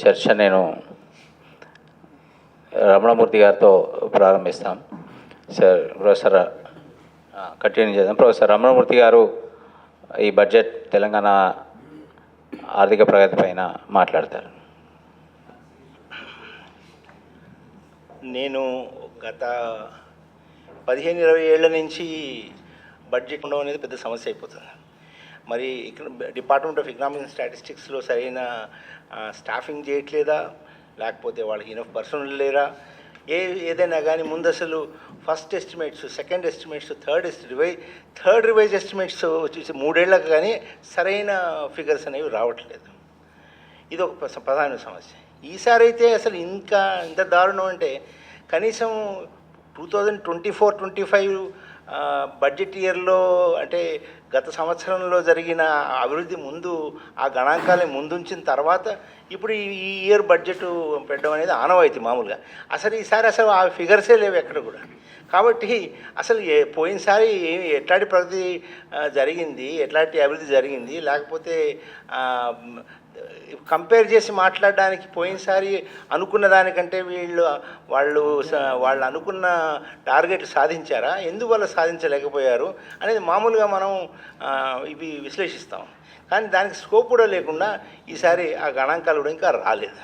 చర్చ నేను రమణమూర్తి గారితో ప్రారంభిస్తాం. సార్ ప్రొఫెసర్ కంటిన్యూ చేద్దాం. ప్రొఫెసర్ రమణమూర్తి గారు ఈ బడ్జెట్ తెలంగాణ ఆర్థిక ప్రగతి పైన మాట్లాడతారు. నేను గత పదిహేను ఇరవై ఏళ్ళ నుంచి బడ్జెట్ ఉండడం అనేది పెద్ద సమస్య అయిపోతుంది. మరి ఇక్కడ డిపార్ట్మెంట్ ఆఫ్ ఎకనామిక్ స్టాటిస్టిక్స్లో సరైన స్టాఫింగ్ చేయట్లేదా? లేకపోతే వాళ్ళకి ఇనఫ్ పర్సనల్ లేరా? ఏ ఏదైనా కానీ ముందు అసలు first estimates second estimates third revise third revise estimates వచ్చేసి మూడేళ్ళకు కానీ సరైన ఫిగర్స్ అనేవి రావట్లేదు. ఇది ఒక ప్ర- ప్రధాన సమస్య. ఈసారి అయితే అసలు ఇంకా ఇంత దారుణం అంటే కనీసం two thousand twenty four twenty five budget ఇయర్లో అంటే గత సంవత్సరంలో జరిగిన అభివృద్ధి ముందు ఆ గణాంకాలని ముందుంచిన తర్వాత ఇప్పుడు ఈ ఈ ఇయర్ బడ్జెట్ పెట్టడం అనేది ఆనవాయితీ మామూలుగా. అసలు ఈసారి అసలు ఆ ఫిగర్సే లేవు ఎక్కడ కూడా. కాబట్టి అసలు ఏ పోయినసారి ఎట్లాంటి ప్రగతి జరిగింది ఎట్లాంటి అభివృద్ధి జరిగింది లేకపోతే కంపేర్ చేసి మాట్లాడడానికి పోయినసారి అనుకున్న దానికంటే వీళ్ళు వాళ్ళు వాళ్ళు అనుకున్న టార్గెట్ సాధించారా? ఎందువల్ల సాధించలేకపోయారు? అనేది మామూలుగా మనం ఇవి విశ్లేషిస్తాం. కానీ దానికి స్కోప్ కూడా లేకుండా ఈసారి ఆ గణాంకాలు కూడా ఇంకా రాలేదు.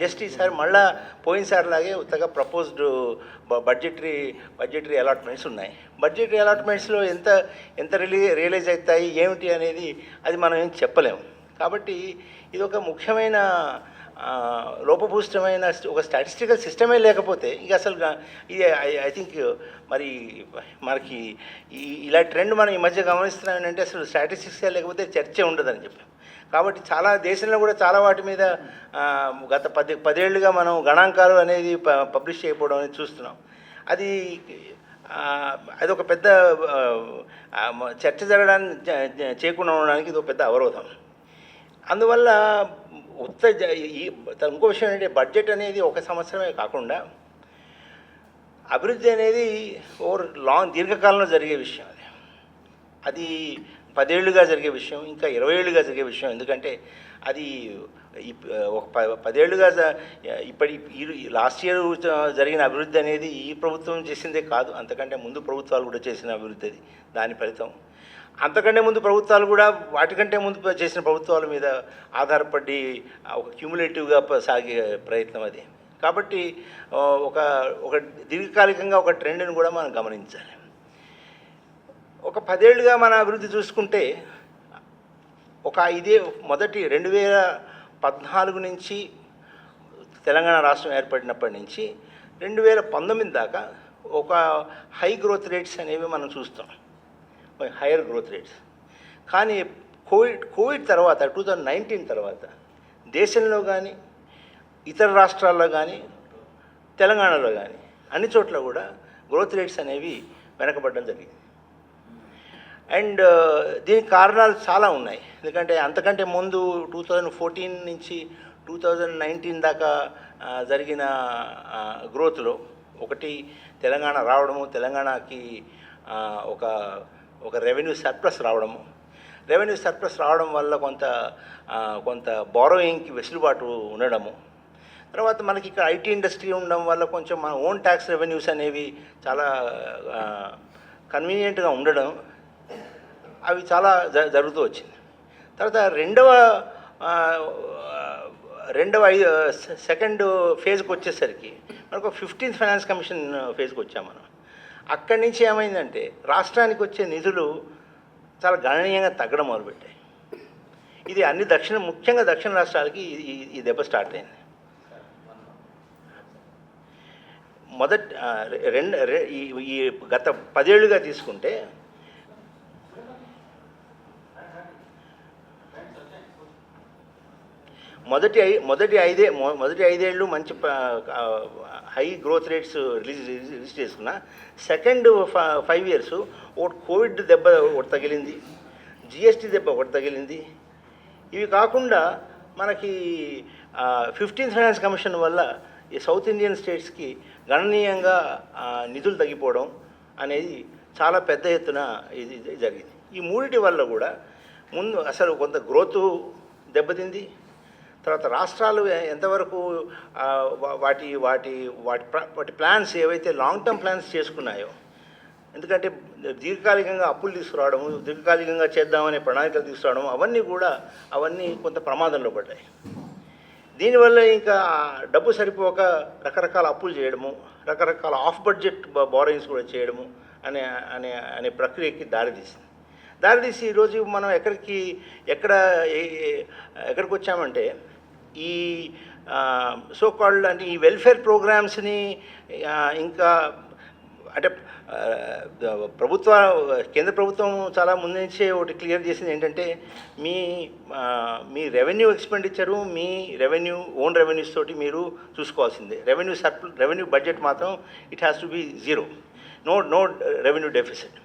జస్ట్ ఈసారి మళ్ళా పోయినసారి లాగే ఉత్తగా ప్రపోజ్డ్ బడ్జెటరీ బడ్జెటరీ అలాట్మెంట్స్ ఉన్నాయి. బడ్జెటరీ అలాట్మెంట్స్లో ఎంత ఎంత రిలీ రియలైజ్ అవుతాయి ఏమిటి అనేది అది మనం ఏం చెప్పలేము. కాబట్టి ఇది ఒక ముఖ్యమైన లోపభూష్టమైన ఒక స్టాటిస్టికల్ సిస్టమే లేకపోతే ఇక అసలు ఇది ఐ థింక్ మరి మనకి ఈ ఇలా ట్రెండ్ మనం ఈ మధ్య గమనిస్తున్నాం ఏంటంటే అసలు స్టాటిస్టిక్స్ లేకపోతే చర్చే ఉండదని చెప్పి. కాబట్టి చాలా దేశంలో కూడా చాలా వాటి మీద గత పది పదేళ్ళుగా మనం గణాంకాలు అనేది పబ్లిష్ చేయకపోవడం అనేది చూస్తున్నాం. అది అదొక అది ఒక పెద్ద చర్చ జరగడానికి చేయకుండా ఉండడానికి ఇది ఒక పెద్ద అవరోధం. అందువల్ల ఉత్త జ- ఈ ఇంకో విషయం ఏంటంటే బడ్జెట్ అనేది ఒక సంవత్సరమే కాకుండా అభివృద్ధి అనేది ఓవర్ లాంగ్ దీర్ఘకాలంలో జరిగే విషయం అది. అది పదేళ్ళుగా జరిగే విషయం ఇంకా ఇరవై ఏళ్ళుగా జరిగే విషయం. ఎందుకంటే అది ఒక ప పదేళ్ళుగా ఇప్పటి ఈ లాస్ట్ ఇయర్ జరిగిన అభివృద్ధి అనేది ఈ ప్రభుత్వం చేసిందే కాదు. అంతకంటే ముందు ప్రభుత్వాలు కూడా చేసిన అభివృద్ధి అది దాని ఫలితం. అంతకంటే ముందు ప్రభుత్వాలు కూడా వాటికంటే ముందు చేసిన ప్రభుత్వాల మీద ఆధారపడి ఒక క్యూములేటివ్గా సాగే ప్రయత్నం అది. కాబట్టి ఒక ఒక దీర్ఘకాలికంగా ఒక ట్రెండ్ని కూడా మనం గమనించాలి. ఒక పదేళ్ళుగా మన అభివృద్ధి చూసుకుంటే ఒక ఇదే మొదటి రెండు వేల పద్నాలుగు నుంచి తెలంగాణ రాష్ట్రం ఏర్పడినప్పటి నుంచి రెండు వేల పంతొమ్మిది దాకా ఒక హై గ్రోత్ రేట్స్ అనేవి మనం చూస్తాం. Higher growth rates. కానీ కోవిడ్ కోవిడ్ తర్వాత టూ థౌజండ్ నైన్టీన్ తర్వాత దేశంలో కానీ ఇతర రాష్ట్రాల్లో కానీ తెలంగాణలో కానీ అన్ని చోట్ల కూడా గ్రోత్ రేట్స్ అనేవి వెనకబడడం జరిగింది. అండ్ దీనికి కారణాలు చాలా ఉన్నాయి. ఎందుకంటే అంతకంటే ముందు టూ థౌజండ్ ఫోర్టీన్ నుంచి టూ థౌజండ్ నైన్టీన్ దాకా జరిగిన గ్రోత్లో ఒకటి తెలంగాణ రావడము తెలంగాణకి ఒక ఒక రెవెన్యూ సర్ప్లస్ రావడము. రెవెన్యూ సర్ప్లస్ రావడం వల్ల కొంత కొంత బారోయింగ్కి వెసులుబాటు ఉండడము. తర్వాత మనకి ఇక్కడ ఐటీ ఇండస్ట్రీ ఉండడం వల్ల కొంచెం మన ఓన్ ట్యాక్స్ రెవెన్యూస్ అనేవి చాలా కన్వీనియంట్గా ఉండడం. అవి చాలా జ జరుగుతూ వచ్చింది. తర్వాత రెండవ రెండవ ఐదు సెకండ్ ఫేజ్కి వచ్చేసరికి మనకు ఫిఫ్టీన్త్ ఫైనాన్స్ కమిషన్ ఫేజ్కి వచ్చాం మనం. అక్కడి నుంచి ఏమైందంటే రాష్ట్రానికి వచ్చే నిధులు చాలా గణనీయంగా తగ్గడం మొదలుపెట్టాయి. ఇది అన్ని దక్షిణ ముఖ్యంగా దక్షిణ రాష్ట్రాలకి ఈ- దెబ్బ స్టార్ట్ అయింది. మొదటి రెండు ఈ గత పదేళ్ళుగా తీసుకుంటే మొదటి ఐ మొదటి ఐదే మొ- మొదటి ఐదేళ్ళు మంచి high growth rates release release చేసుకున్న. సెకండ్ ఫైవ్ ఇయర్స్ ఒకటి కోవిడ్ దెబ్బ ఒకటి తగిలింది. జిఎస్టీ దెబ్బ ఒకటి తగిలింది. ఇవి కాకుండా మనకి ఫిఫ్టీన్త్ ఫైనాన్స్ కమిషన్ వల్ల ఈ సౌత్ ఇండియన్ స్టేట్స్కి గణనీయంగా నిధులు తగ్గిపోవడం అనేది చాలా పెద్ద ఎత్తున ఇది ఇది జరిగింది. ఈ మూడిటి వల్ల కూడా ముందు అసలు కొంత గ్రోత్ దెబ్బతింది. తర్వాత రాష్ట్రాలు ఎంతవరకు వా- వాటి వాటి వాటి వాటి ప్లాన్స్ ఏవైతే లాంగ్ టర్మ్ ప్లాన్స్ చేసుకున్నాయో ఎందుకంటే దీర్ఘకాలికంగా అప్పులు తీసుకురావడము దీర్ఘకాలికంగా చేద్దామనే ప్రణాళికలు తీసుకురావడం అవన్నీ కూడా అవన్నీ కొంత ప్రమాదంలో పడ్డాయి. దీనివల్ల ఇంకా డబ్బు సరిపోక రకరకాల అప్పులు చేయడము రకరకాల ఆఫ్ బడ్జెట్ బారోయింగ్స్ కూడా చేయడము అనే అనే అనే ప్రక్రియకి దారితీసింది. దారితీసి ఈరోజు మనం ఎక్కడికి ఎక్కడ ఎక్కడికి వచ్చామంటే ఈ సో కాల్డ్ అంటే ఈ వెల్ఫేర్ ప్రోగ్రామ్స్ని ఇంకా అంటే ప్రభుత్వ కేంద్ర ప్రభుత్వం చాలా ముందు నుంచే ఒకటి క్లియర్ చేసింది ఏంటంటే మీ మీ రెవెన్యూ ఎక్స్పెండిచరు మీ రెవెన్యూ ఓన్ రెవెన్యూస్ తోటి మీరు చూసుకోవాల్సిందే. రెవెన్యూ సర్ప్ల రెవెన్యూ బడ్జెట్ మాత్రం it has to be zero no no revenue deficit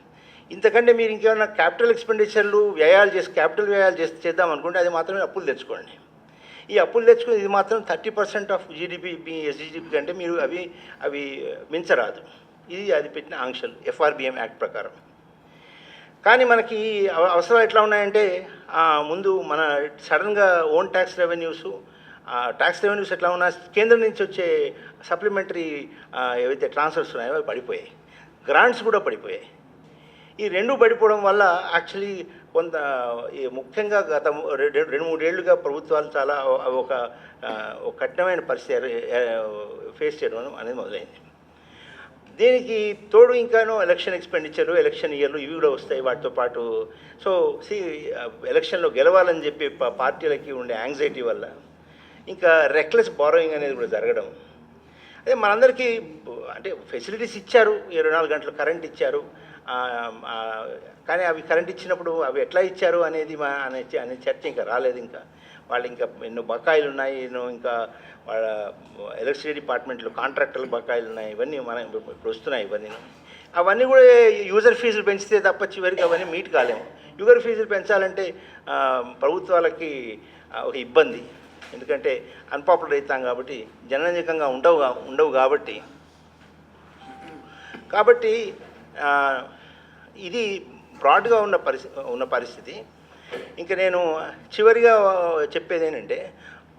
ఇంతకంటే మీరు ఇంకేమైనా క్యాపిటల్ ఎక్స్పెండిచర్లు వ్యయాలు చేసి క్యాపిటల్ వ్యయాలు చేసి చేద్దాం అనుకుంటే అది మాత్రమే అప్పులు తెచ్చుకోండి. ఈ అప్పులు తెచ్చుకుని ఇది మాత్రం థర్టీ పర్సెంట్ ఆఫ్ జీడిపి మీ ఎస్జిడిపి కంటే మీరు అవి అవి మించరాదు. ఇది అది పెట్టిన ఆంక్షలు ఎఫ్ఆర్బిఎం యాక్ట్ ప్రకారం. కానీ మనకి అవ- అవసరాలు ఎట్లా ఉన్నాయంటే ముందు మన సడన్గా own tax revenues tax revenues ఎట్లా ఉన్నా కేంద్రం నుంచి వచ్చే సప్లిమెంటరీ ఏవైతే ట్రాన్స్ఫర్స్ ఉన్నాయో అవి పడిపోయాయి. గ్రాంట్స్ కూడా పడిపోయాయి. ఈ రెండు పడిపోవడం వల్ల యాక్చువల్లీ కొంత ఈ ముఖ్యంగా గత రెండు రెండు మూడేళ్ళుగా ప్రభుత్వాలు చాలా ఒక కఠినమైన పరిస్థితి ఫేస్ చేయడం అనేది మొదలైంది. దీనికి తోడు ఇంకానో ఎలక్షన్ ఎక్స్పెండిచర్లు ఎలక్షన్ ఇయర్లు ఇవి కూడా వస్తాయి వాటితో పాటు. సో సి ఎలక్షన్లో గెలవాలని చెప్పి పార్టీలకి ఉండే యాంగ్జైటీ వల్ల ఇంకా రెక్లెస్ బారోయింగ్ అనేది కూడా జరగడం. అదే మనందరికీ అంటే ఫెసిలిటీస్ ఇచ్చారు ఇరవై నాలుగు గంటలు కరెంట్ ఇచ్చారు. కానీ అవి కరెంట్ ఇచ్చినప్పుడు అవి ఎట్లా ఇచ్చారు అనేది మా అనే అనే చర్చ ఇంకా రాలేదు ఇంకా. వాళ్ళు ఇంకా ఎన్నో బకాయిలు ఉన్నాయి ఎన్నో ఇంకా వాళ్ళ ఎలక్ట్రిసిటీ డిపార్ట్మెంట్లో కాంట్రాక్టర్లు బకాయిలు ఉన్నాయి ఇవన్నీ మన ఇప్పుడు వస్తున్నాయి ఇవన్నీ. అవన్నీ కూడా యూజర్ ఫీజులు పెంచితే తప్ప చివరికి అవన్నీ మీట్ కాలేము. యూజర్ ఫీజులు పెంచాలంటే ప్రభుత్వాలకి ఒక ఇబ్బంది. ఎందుకంటే అన్పాపులర్ అవుతాం కాబట్టి జననీయకంగా ఉండవు ఉండవు కాబట్టి. కాబట్టి ఇది బ్రాడ్గా ఉన్న పరిస్థితి ఉన్న పరిస్థితి. ఇంకా నేను చివరిగా చెప్పేది ఏంటంటే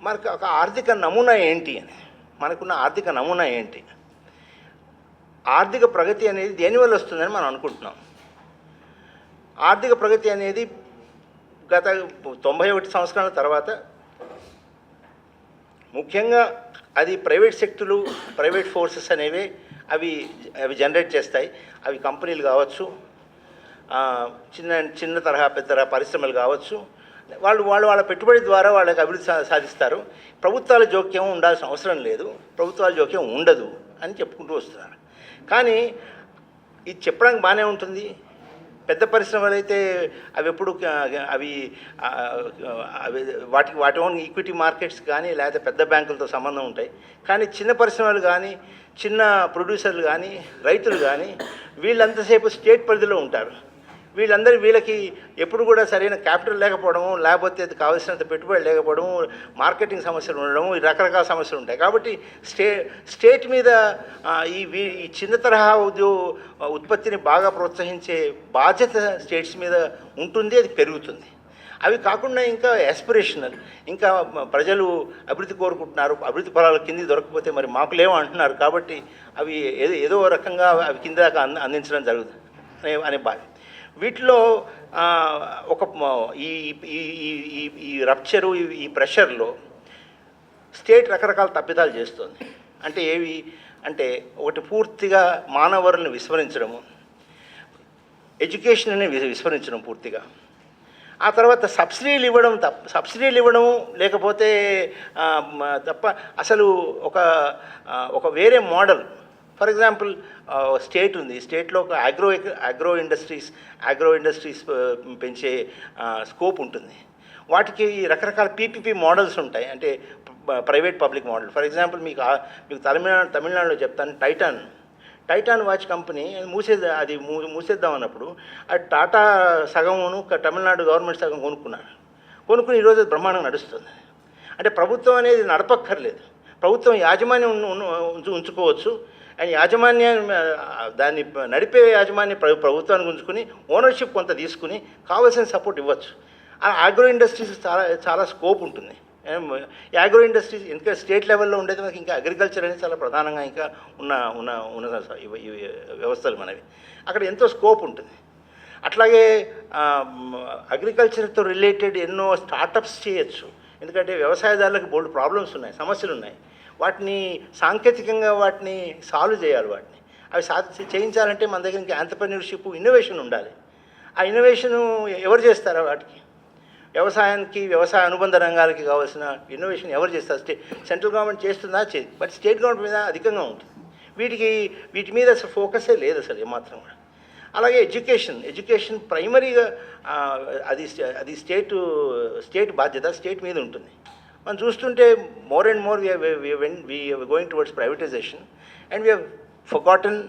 మనకు ఒక ఆర్థిక నమూనా ఏంటి అని. మనకున్న ఆర్థిక నమూనా ఏంటి? ఆర్థిక ప్రగతి అనేది దేనివల్ల వస్తుందని మనం అనుకుంటున్నాం. ఆర్థిక ప్రగతి అనేది గత తొంభై ఒకటి సంవత్సరాల తర్వాత ముఖ్యంగా అది ప్రైవేట్ శక్తులు ప్రైవేట్ ఫోర్సెస్ అనేవి అవి అవి జనరేట్ చేస్తాయి. అవి కంపెనీలు కావచ్చు చిన్న చిన్న తరహా పెద్ద తరహా పరిశ్రమలు కావచ్చు. వాళ్ళు వాళ్ళు వాళ్ళ పెట్టుబడి ద్వారా వాళ్ళకి అభివృద్ధి సాధిస్తారు. ప్రభుత్వాల జోక్యం ఉండాల్సిన అవసరం లేదు. ప్రభుత్వాల జోక్యం ఉండదు అని చెప్పుకుంటూ వస్తున్నారు. కానీ ఇది చెప్పడానికి బాగానే ఉంటుంది. పెద్ద పరిశ్రమలు అయితే అవి ఎప్పుడు అవి అవి వాటికి వాటి ఓన్ ఈక్విటీ మార్కెట్స్ కానీ లేకపోతే పెద్ద బ్యాంకులతో సంబంధం ఉంటాయి. కానీ చిన్న పరిశ్రమలు కానీ చిన్న ప్రొడ్యూసర్లు కానీ రైతులు కానీ వీళ్ళంతసేపు స్టేట్ పరిధిలో ఉంటారు. వీళ్ళందరూ వీళ్ళకి ఎప్పుడు కూడా సరైన క్యాపిటల్ లేకపోవడము లేకపోతే అది కావాల్సినంత పెట్టుబడి లేకపోవడము మార్కెటింగ్ సమస్యలు ఉండడము ఈ రకరకాల సమస్యలు ఉంటాయి. కాబట్టి స్టే స్టేట్ మీద ఈ వీ- ఈ చిన్న తరహా ఉద్యో ఉత్పత్తిని బాగా ప్రోత్సహించే బాధ్యత స్టేట్స్ మీద ఉంటుంది అది పెరుగుతుంది. అవి కాకుండా ఇంకా ఎస్పిరేషనల్ ఇంకా ప్రజలు అభివృద్ధి కోరుకుంటున్నారు అభివృద్ధి ఫలాలు కింది దొరకకపోతే మరి మాకు లేవు అంటున్నారు కాబట్టి అవి ఏదో ఏదో రకంగా అవి కింద దాకా అందించడం జరుగుతుంది అనే అనే బాధ్యత. వీటిలో ఒక ఈ ఈ ఈ- రప్చరు ఈ- ప్రెషర్లో స్టేట్ రకరకాల తప్పిదాలు చేస్తుంది. అంటే ఏవి? అంటే ఒకటి పూర్తిగా మానవరులను విస్మరించడము ఎడ్యుకేషన్ అనేది విస్మరించడం పూర్తిగా. ఆ తర్వాత సబ్సిడీలు ఇవ్వడం తప్ప సబ్సిడీలు ఇవ్వడం లేకపోతే తప్ప అసలు ఒక ఒక వేరే మోడల్ ఫర్ ఎగ్జాంపుల్ స్టేట్ ఉంది. స్టేట్లో ఒక agro agro industries agro industries పెంచే స్కోప్ ఉంటుంది. వాటికి రకరకాల పీపీపీ మోడల్స్ ఉంటాయి. అంటే private public model. For example మీకు మీకు తమిళనాడు తమిళనాడులో చెప్తాను టైటాన్. టైటాన్ వాచ్ కంపెనీ అది మూసేది అది మూ మూసేద్దాం అన్నప్పుడు అది టాటా సగమును తమిళనాడు గవర్నమెంట్ సగం కొనుక్కున్నారు. కొనుక్కుని ఈరోజు బ్రహ్మాండం నడుస్తుంది. అంటే ప్రభుత్వం అనేది నడపక్కర్లేదు. ప్రభుత్వం యాజమాన్యం ఉంచు ఉంచుకోవచ్చు. యాజమాన్యం దాన్ని నడిపే యాజమాన్యం ప్రభుత్వాన్ని ప్రభుత్వానికి ఉంచుకుని ఓనర్షిప్ కొంత తీసుకుని కావాల్సిన సపోర్ట్ ఇవ్వచ్చు. ఆ ఆగ్రో ఇండస్ట్రీస్ చాలా చాలా స్కోప్ ఉంటుంది. యాగ్రో ఇండస్ట్రీస్ ఇంకా స్టేట్ లెవెల్లో ఉండేది మనకి ఇంకా అగ్రికల్చర్ అనేది చాలా ప్రధానంగా ఇంకా ఉన్న ఉన్న ఉన్న వ్యవస్థలు మనవి. అక్కడ ఎంతో స్కోప్ ఉంటుంది. అట్లాగే అగ్రికల్చర్తో రిలేటెడ్ ఎన్నో స్టార్టప్స్ చేయొచ్చు. ఎందుకంటే వ్యవసాయదారులకు బోల్డ్ ప్రాబ్లమ్స్ ఉన్నాయి సమస్యలు ఉన్నాయి వాటిని సాంకేతికంగా వాటిని సాల్వ్ చేయాలి వాటిని. అవి సా చేయించాలంటే మన దగ్గర ఇంకా ఆంటర్ప్రెన్యూర్షిప్ ఇన్నోవేషన్ ఉండాలి. ఆ ఇన్నోవేషను ఎవరు చేస్తారా వాటికి? వ్యవసాయానికి వ్యవసాయ అనుబంధ రంగాలకి కావాల్సిన ఇన్నోవేషన్ ఎవరు చేస్తారు? స్టే సెంట్రల్ గవర్నమెంట్ చేస్తుందా? చే బట్ స్టేట్ గవర్నమెంట్ మీద అధికంగా ఉంటుంది. వీటికి వీటి మీద అసలు ఫోకసే లేదు అసలు ఏమాత్రం కూడా. అలాగే ఎడ్యుకేషన్ ఎడ్యుకేషన్ ప్రైమరీగా అది అది స్టేట్ స్టేట్ బాధ్యత స్టేట్ మీద ఉంటుంది. మనం చూస్తుంటే more and more we going towards privatisation and we forgotten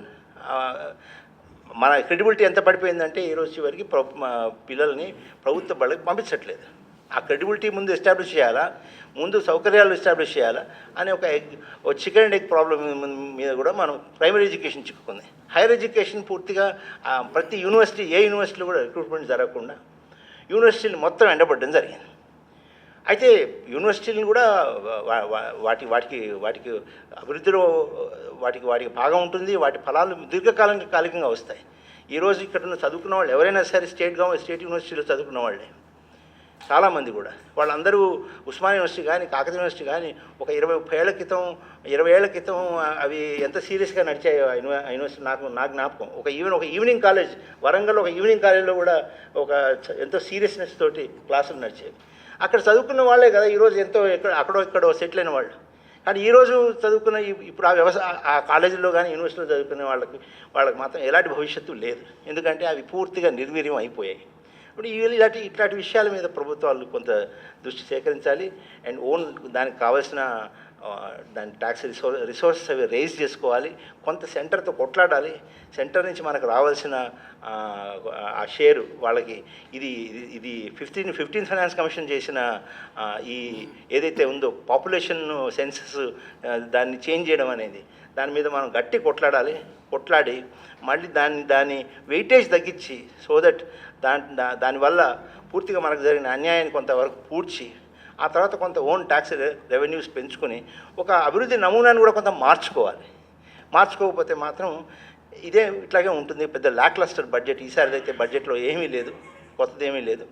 మన క్రెడిబిలిటీ ఎంత పడిపోయిందంటే ఈ రోజు చివరికి పిల్లల్ని ప్రభుత్వ బళ్ళకి పంపించట్లేదు. ఆ క్రెడిబిలిటీ ముందు ఎస్టాబ్లిష్ చేయాలా? ముందు సౌకర్యాలు ఎస్టాబ్లిష్ చేయాలా? అనే ఒక ఎగ్ ఒక చికెన్ అండ్ ఎగ్ ప్రాబ్లం మీద కూడా మనం ప్రైమరీ ఎడ్యుకేషన్ చిక్కుకుంది. హైయర్ ఎడ్యుకేషన్ పూర్తిగా ప్రతి యూనివర్సిటీ ఏ యూనివర్సిటీలో కూడా రిక్రూట్మెంట్ జరగకుండా యూనివర్సిటీలు మొత్తం ఎండబడడం జరిగింది. అయితే యూనివర్సిటీలను కూడా వాటి వాటికి వాటికి అభివృద్ధిలో వాటికి వాటికి భాగం ఉంటుంది వాటి ఫలాలు దీర్ఘకాలం కాలికంగా వస్తాయి. ఈరోజు ఇక్కడ ఉన్న చదువుకున్న వాళ్ళు ఎవరైనా సరే స్టేట్ గవర్నమెంట్ స్టేట్ యూనివర్సిటీలో చదువుకున్న వాళ్ళే. చాలామంది కూడా. వాళ్ళందరూ ఉస్మాన్ యూనివర్సిటీ కానీ కాకతీయ యూనివర్సిటీ కానీ ఒక ఇరవై ముప్పై ఏళ్ళ క్రితం ఇరవై ఏళ్ళ క్రితం అవి ఎంత సీరియస్గా నడిచాయో యూనివర్సిటీ నాకు నా జ్ఞాపకం. ఒక ఈవెన్ ఒక ఈవినింగ్ కాలేజ్ వరంగల్ ఒక ఈవినింగ్ కాలేజ్లో కూడా ఒక ఎంతో సీరియస్నెస్ తోటి క్లాసులు నడిచేవి. అక్కడ చదువుకున్న వాళ్ళే కదా ఈరోజు ఎంతో ఎక్కడ అక్కడో ఇక్కడో సెటిల్ అయిన వాళ్ళు. కానీ ఈరోజు చదువుకున్న ఈ- ఇప్పుడు ఆ వ్యవసాయ ఆ కాలేజీలో కానీ యూనివర్సిటీలో చదువుకునే వాళ్ళకి వాళ్ళకి మాత్రం ఎలాంటి భవిష్యత్తు లేదు. ఎందుకంటే అవి పూర్తిగా నిర్వీర్యం అయిపోయాయి. ఇప్పుడు ఈ- ఇలాంటి ఇట్లాంటి విషయాల మీద ప్రభుత్వాలు కొంత దృష్టి సేకరించాలి. అండ్ ఓన్ దానికి కావాల్సిన దాని ట్యాక్స్ రిసోర్ రిసోర్సెస్ అవి రేజ్ చేసుకోవాలి. కొంత సెంటర్తో కొట్లాడాలి. సెంటర్ నుంచి మనకు రావాల్సిన ఆ, షేర్ షేరు వాళ్ళకి ఇది ఇది- ఫిఫ్టీన్ ఫిఫ్టీన్ ఫైనాన్స్ కమిషన్ చేసిన ఈ ఏదైతే ఉందో పాపులేషన్ సెన్సెస్ దాన్ని చేంజ్ చేయడం అనేది. దాని మీద మనం గట్టి కొట్లాడాలి. కొట్లాడి మళ్ళీ దాన్ని దాని వెయిటేజ్ తగ్గించి సో దట్ దాని దానివల్ల పూర్తిగా మనకు జరిగిన అన్యాయాన్ని కొంతవరకు పూడ్చి ఆ తర్వాత కొంత ఓన్ ట్యాక్స్ రెవెన్యూస్ పెంచుకొని ఒక అభివృద్ధి నమూనాను కూడా కొంత మార్చుకోవాలి. మార్చుకోకపోతే మాత్రం ఇదే ఇట్లాగే ఉంటుంది. పెద్ద లాక్లస్టర్ బడ్జెట్ ఈసారి అయితే బడ్జెట్లో ఏమీ లేదు కొత్తది ఏమీ లేదు.